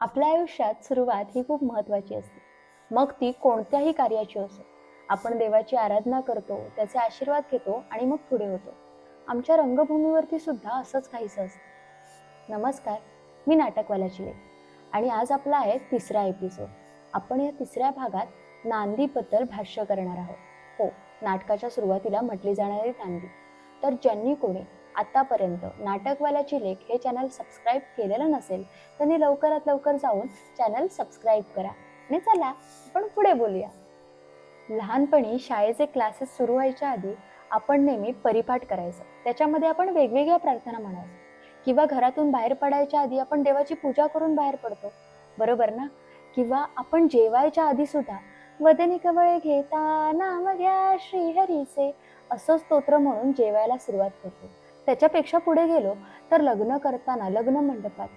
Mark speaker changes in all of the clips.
Speaker 1: आपल्या आयुष्यात सुरुवात ही खूप महत्त्वाची असते. मग ती कोणत्याही कार्याची असो. आपण देवाची आराधना करतो त्याचे आशीर्वाद घेतो आणि मग पुढे होतो. आमच्या रंगभूमीवरती सुद्धा असंच काहीसं असतं. नमस्कार मी नाटकवाल्याची लेख आणि आज आपला आहे तिसरा एपिसोड आपण या तिसऱ्या भागात नांदीबद्दल भाष्य करणार आहोत. हो नाटकाच्या सुरुवातीला म्हटली जाणारी नांदी. तर ज्यांनी कोणी आतापर्यंत नाटकवाल्याची लेख हे चॅनल सबस्क्राईब केलेलं नसेल तर मी लवकरात लवकर जाऊन चॅनल सबस्क्राईब करा. आणि चला आपण पुढे बोलूया. लहानपणी शाळेचे क्लासेस सुरू व्हायच्या आधी आपण नेहमी परिपाठ करायचं. त्याच्यामध्ये आपण वेगवेगळ्या प्रार्थना म्हणायचो. किंवा घरातून बाहेर पडायच्या आधी आपण देवाची पूजा करून बाहेर पडतो. बरोबर ना? किंवा आपण जेवायच्या आधी सुद्धा वदनी कवळे घेता नाम घ्या श्रीहरीचे असं स्तोत्र म्हणून जेवायला सुरुवात करतो. त्याच्यापेक्षा पुढे गेलो तर लग्न करताना लग्न मंडपात.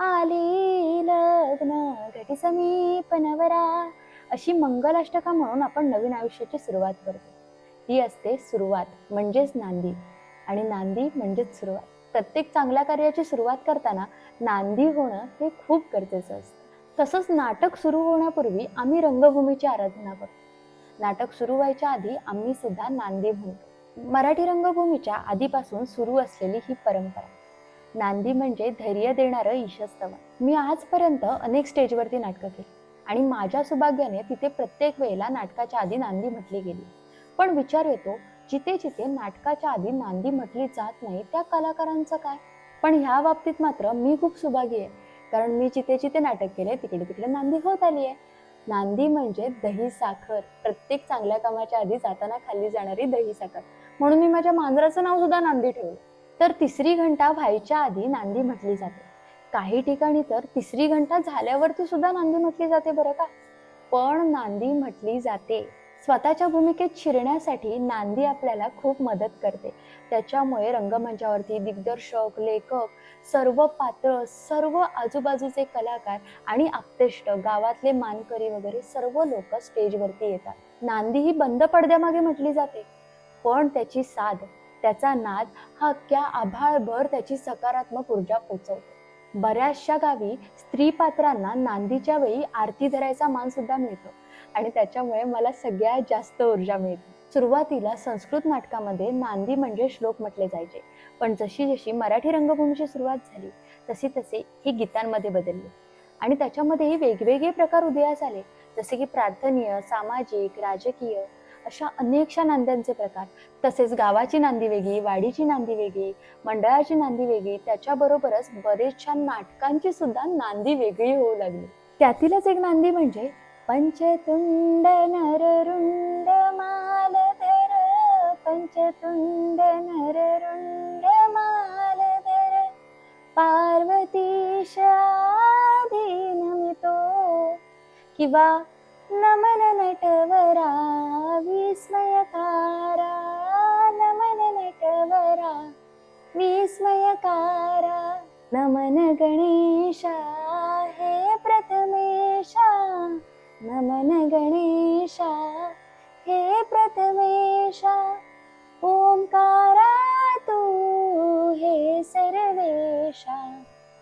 Speaker 1: आली लग्न घटी समीप नवरा अशी मंगलाष्टका म्हणून आपण नवीन आयुष्याची सुरुवात करतो. ती असते सुरुवात म्हणजेच नांदी. आणि नांदी म्हणजेच सुरुवात. प्रत्येक चांगल्या कार्याची सुरुवात करताना नांदी होणं हे खूप गरजेचं असतं. तसंच नाटक सुरू होण्यापूर्वी आम्ही रंगभूमीची आराधना करतो. नाटक सुरू व्हायच्या आधी आम्ही सुद्धा नांदी म्हणतो. मराठी रंगभूमीच्या आधीपासून सुरू असलेली ही परंपरा. नांदी म्हणजे धैर्य देणारं ईशस्तवन मी आजपर्यंत अनेक स्टेजवरती नाटकं केली आणि माझ्या सौभाग्याने तिथे प्रत्येक वेळेला नाटकाच्या आधी नांदी म्हटली गेली. पण विचार येतो जिथे जिथे नाटकाच्या आधी नांदी म्हटली जात नाही त्या कलाकारांचं काय? पण ह्या बाबतीत मात्र मी खूप सुभागी आहे. कारण मी जिथे जिथे नाटक केले तिकडे तिकडे नांदी होत आली आहे. नांदी म्हणजे दही साखर. प्रत्येक चांगल्या कामाच्या आधी जाताना खाल्ली जाणारी दही साखर. म्हणून मी माझ्या मांजराचं नाव सुद्धा नांदी ठेवलं. तर तिसरी घंटा व्हायच्या आधी नांदी म्हटली जाते. काही ठिकाणी तर तिसरी घंटा झाल्यावरती सुद्धा नांदी म्हटली जाते बरं का? पण नांदी म्हटली जाते. स्वतःच्या भूमिकेत शिरण्यासाठी नांदी आपल्याला खूप मदत करते. त्याच्यामुळे रंगमंचावरती दिग्दर्शक लेखक सर्व पात्र सर्व आजूबाजूचे कलाकार आणि आप्तेष्ट गावातले मानकरी वगैरे सर्व लोक स्टेजवरती येतात. नांदी ही बंद पडद्यामागे म्हटली जाते. पण त्याची साध त्याचा नाद हा अख्ख्या आभाळभर त्याची सकारात्मक ऊर्जा पोचवतो. बऱ्याचशा गावी स्त्री पात्रांना नांदीच्या वेळी आरती धरायचा मान सुद्धा मिळतो आणि त्याच्यामुळे मला सगळ्यात जास्त ऊर्जा मिळते. सुरुवातीला संस्कृत नाटकामध्ये नांदी म्हणजे श्लोक म्हटले जायचे पण जशी जशी मराठी रंगभूमीची सुरुवात झाली तसे तसे ही गीतांमध्ये बदलले. आणि त्याच्यामध्येही वेगवेगळे प्रकार उदयास आले जसे की प्रार्थनीय सामाजिक राजकीय अशा अनेकशा नांद्यांचे प्रकार. तसेच गावाची नांदी वेगळी वाडीची नांदी वेगळी मंडळाची नांदी वेगळी त्याच्याबरोबरच बरेचशा नाटकांची सुद्धा नांदी वेगळी होऊ लागली. त्यातीलच एक नांदी म्हणजे पंचतुंड नररुंड मालधर पंचतुंड नररुंड मालधर पार्वतीश नमितो किंवा नमन नटवरा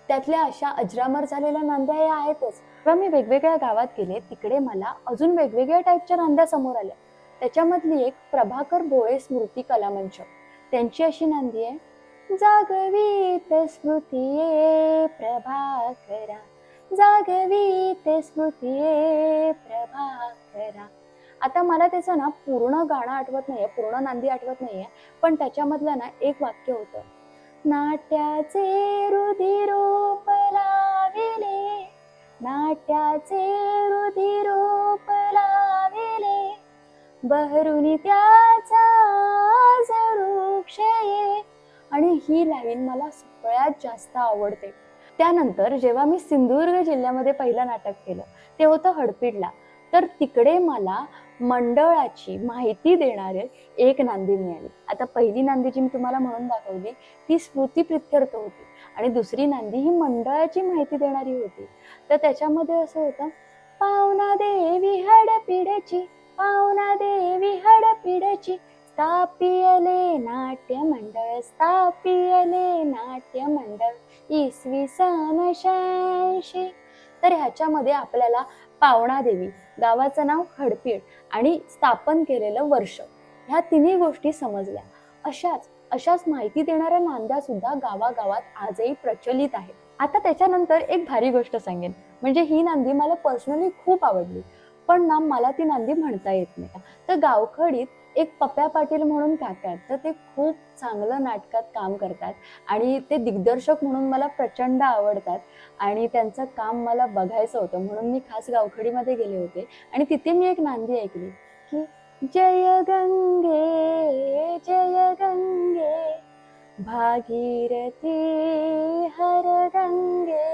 Speaker 1: त्यातल्या अशा अजरामर झालेल्या नांद्या या आहेतच. जेव्हा मी वेगवेगळ्या गावात गेले तिकडे मला अजून वेगवेगळ्या टाईपच्या नांद्या समोर आल्या. त्याच्यामधली एक प्रभाकर भोळे स्मृती कलामंच त्यांची अशी नांदी आहे. जागवीत स्मृतीये प्रभाकरा. जागवीत स्मृतीये प्रभाकरा. आता मला त्याचं ना पूर्ण गाणं आठवत नाहीये पूर्ण नांदी आठवत नाहीये पण त्याच्यामधलं ना एक वाक्य होतं. नाट्याचे रुधिरोप लाविले नाट्याचे रुधिरोप लाविले बहरूनी त्याचा जरूक्षये आणि ही लाईन मला सगळ्यात जास्त आवडते. त्यानंतर जेव्हा मी सिंधुदुर्ग जिल्ह्यामध्ये पहिलं नाटक केलं ते होतं हडपीडला. तर तिकडे मला मंडळाची माहिती देणारे एक नांदी मिळाली. आता पहिली नांदी जी मी तुम्हाला म्हणून दाखवली ती स्मृती प्रित्यर्थ होती आणि दुसरी नांदी ही मंडळाची माहिती देणारी होती. तर त्याच्यामध्ये असं होतं पावना देवी हडपिडची पावना देवी हडपिडची स्थापियले नाट्य मंडळ स्थापियले नाट्य मंडळ इसवी सन शहाऐंशी. तर ह्याच्यामध्ये आपल्याला पावणा देवी. गावाचं नाव खडपीड आणि स्थापन केलेलं वर्ष. ह्या तिन्ही गोष्टी समजल्या. अशाच अशाच माहिती देणाऱ्या नांद्या सुद्धा गावागावात आजही प्रचलित आहेत. आता त्याच्यानंतर एक भारी गोष्ट सांगेन. म्हणजे ही नांदी मला पर्सनली खूप आवडली. पण ना मला ती नांदी म्हणता येत नाही. तर गावखडीत एक पप्प्या पाटील म्हणून काका आहेत तर ते खूप चांगलं नाटकात काम करतात आणि ते दिग्दर्शक म्हणून मला प्रचंड आवडतात आणि त्यांचं काम मला बघायचं होतं म्हणून मी खास गावखडीमध्ये गेले होते. आणि तिथे मी एक नांदी ऐकली की जय गंगे जय गंगे भागीरथी हर गंगे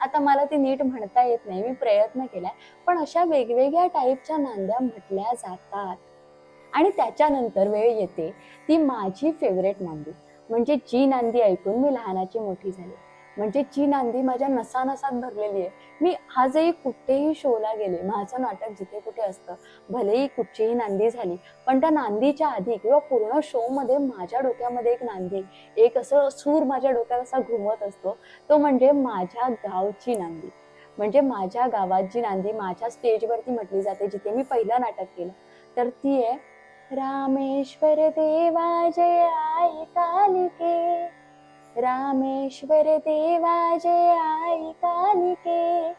Speaker 1: आता मला ती नीट म्हणता येत नाही मी प्रयत्न केलाय. पण अशा वेगवेगळ्या टाईपच्या नांद्या म्हटल्या जातात. आणि त्याच्यानंतर वेळ येते. ती माझी फेवरेट नांदी. म्हणजे जी नांदी ऐकून मी लहानाची मोठी झाली. म्हणजे जी नांदी माझ्या नसानसात भरलेली आहे. मी आजही कुठेही शोला गेले माझं नाटक जिथे कुठे असतं भलेही कुठचीही नांदी झाली पण त्या नांदीच्या आधी किंवा पूर्ण शो मध्ये माझ्या डोक्यामध्ये एक नांदी एक असं सूर माझ्या डोक्यात असा घुमत असतो. तो म्हणजे माझ्या गावची नांदी. म्हणजे माझ्या गावात जी नांदी माझ्या स्टेजवरती म्हटली जाते जिथे मी पहिलं नाटक केलं तर ती आहे रामेश्वर देवा जय आई कालिके. रामेश्वर देवा जय आई कालिके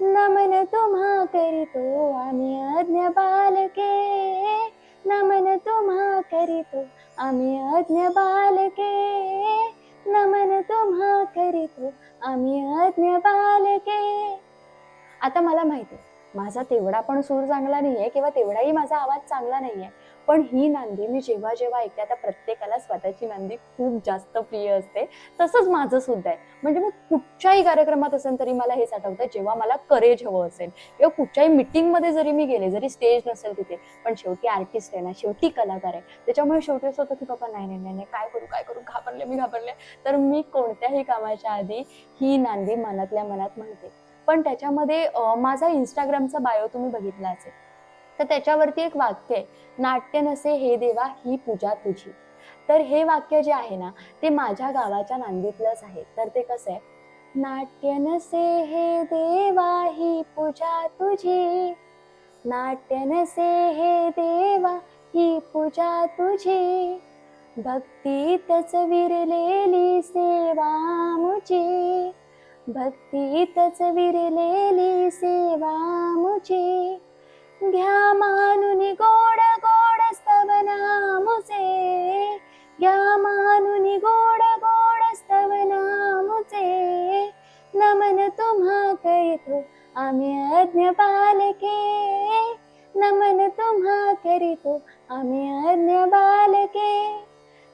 Speaker 1: नमन तुम्हा करीतो आम्ही अज्ञ बालके. नमन तुम्हा करीतो आम्ही अज्ञ बालके. नमन तुम्हा करीतो आम्ही अज्ञ बालके. आता मला माहिती आहे माझा तेवढा पण सूर चांगला नाहीये किंवा तेवढाही माझा आवाज चांगला नाहीये. पण ही नांदी मी जेव्हा जेव्हा ऐकते आता प्रत्येकाला स्वतःची नांदी खूप जास्त प्रिय असते. तसंच माझं सुद्धा आहे. म्हणजे मी कुठच्याही कार्यक्रमात असेल तरी मला हेच आठवतं जेव्हा मला करेज हवं असेल. किंवा कुठच्याही मिटिंगमध्ये जरी मी गेले जरी स्टेज नसेल तिथे पण शेवटी आर्टिस्ट आहे ना शेवटी कलाकार आहे. त्याच्यामुळे शेवटी असं होतं की बाबा नाही नाही नाही नाही, काय करू काय करू घाबरले मी घाबरले. तर मी कोणत्याही कामाच्या आधी ही नांदी मनातल्या मनात म्हणते. पण त्याच्यामध्ये माझा इंस्टाग्रामचा बायो तुम्ही बघितला असेल. तर त्याच्यावरती एक वाक्य आहे नाट्य नसे हे देवा ही पूजा तुझी. तर हे वाक्य जे आहे ना ते माझ्या गावाच्या नांदीतलंच आहे. तर ते कसं आहे? नाट्य नसे हे देवा ही पूजा तुझी. नाट्य नसे हे देवा ही पूजा तुझी. भक्तीतच विरलेली सेवा मुची भक्तीतच विरलेली सेवा मुची घ्या मानुनी गोड गोड स्तवना मुचे घ्या मानून गोड गोड स्तवना मुचे नमन तुम्हा करीतो आम्ही अज्ञ बालके नमन तुम्हा करीतो आम्ही अज्ञ बालके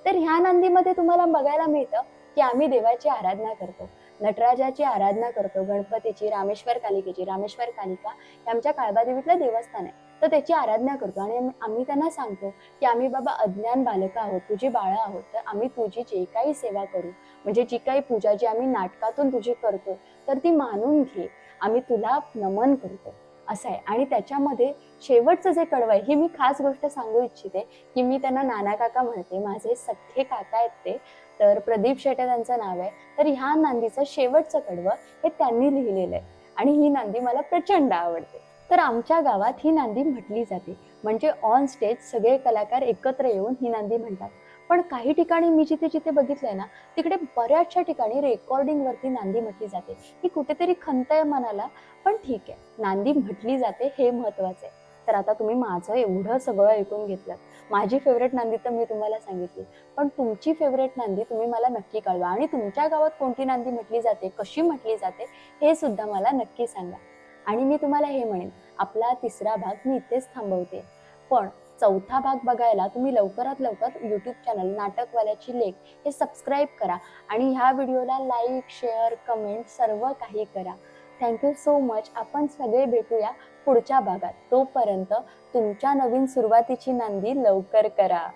Speaker 1: तर ह्या नांदीमध्ये तुम्हाला बघायला मिळतं की आम्ही देवाची आराधना करतो. नटराजाची आराधना करतो. गणपतीची रामेश्वर कालिकेची रामेश्वर कालिका हे आमच्या काळबादेवीतलं देवस्थान आहे. तर त्याची आराधना करतो. आणि आम्ही- आम्ही त्यांना सांगतो की आम्ही बाबा अज्ञान बालकं आहोत तुझी बाळं आहोत. तर आम्ही तुझी जे काही सेवा करू म्हणजे जी काही पूजा जी आम्ही नाटकातून तुझी करतो तर ती मानून घे. आम्ही तुला नमन करतो. असं आहे. आणि त्याच्यामध्ये शेवटचं जे कडवं आहे ही मी खास गोष्ट सांगू इच्छिते की मी त्यांना नाना काका म्हणते माझे सख्खे काका आहेत ते. तर प्रदीप शेटे त्यांचं नाव आहे. तर ह्या नांदीचं शेवटचं कडवं हे त्यांनी लिहिलेलं आहे. आणि ही नांदी मला प्रचंड आवडते. तर आमच्या गावात ही नांदी म्हटली जाते. म्हणजे ऑन स्टेज सगळे कलाकार एकत्र येऊन ही नांदी म्हणतात. पण काही ठिकाणी मी जिथे जिथे बघितलंय ना तिकडे बऱ्याचशा ठिकाणी रेकॉर्डिंग वरती नांदी म्हटली जाते. ही कुठेतरी खंत आहे मनाला पण ठीक आहे. नांदी म्हटली जाते हे महत्वाचं आहे. तर आता तुम्ही माझं एवढं सगळं ऐकून घेतलं माझी फेवरेट नांदी तर मी तुम्हाला सांगितली. पण तुमची फेवरेट नांदी तुम्ही मला नक्की कळवा. आणि तुमच्या गावात कोणती नांदी म्हटली जाते कशी म्हटली जाते हे सुद्धा मला नक्की सांगा. आणि मी तुम्हाला हे म्हणेन आपला तिसरा भाग मी इथेच थांबवते. पण चौथा भाग बघायला तुम्ही लवकरात लवकर यूट्यूब चॅनल नाटकवाल्याची लेख हे सबस्क्राईब करा. आणि ह्या व्हिडिओला लाईक शेअर कमेंट सर्व काही करा. थँक्यू सो मच आपण सगळे भेटूया पुढच्या भागात. तोपर्यंत तुमच्या नवीन सुरुवातीची नांदी लवकर करा.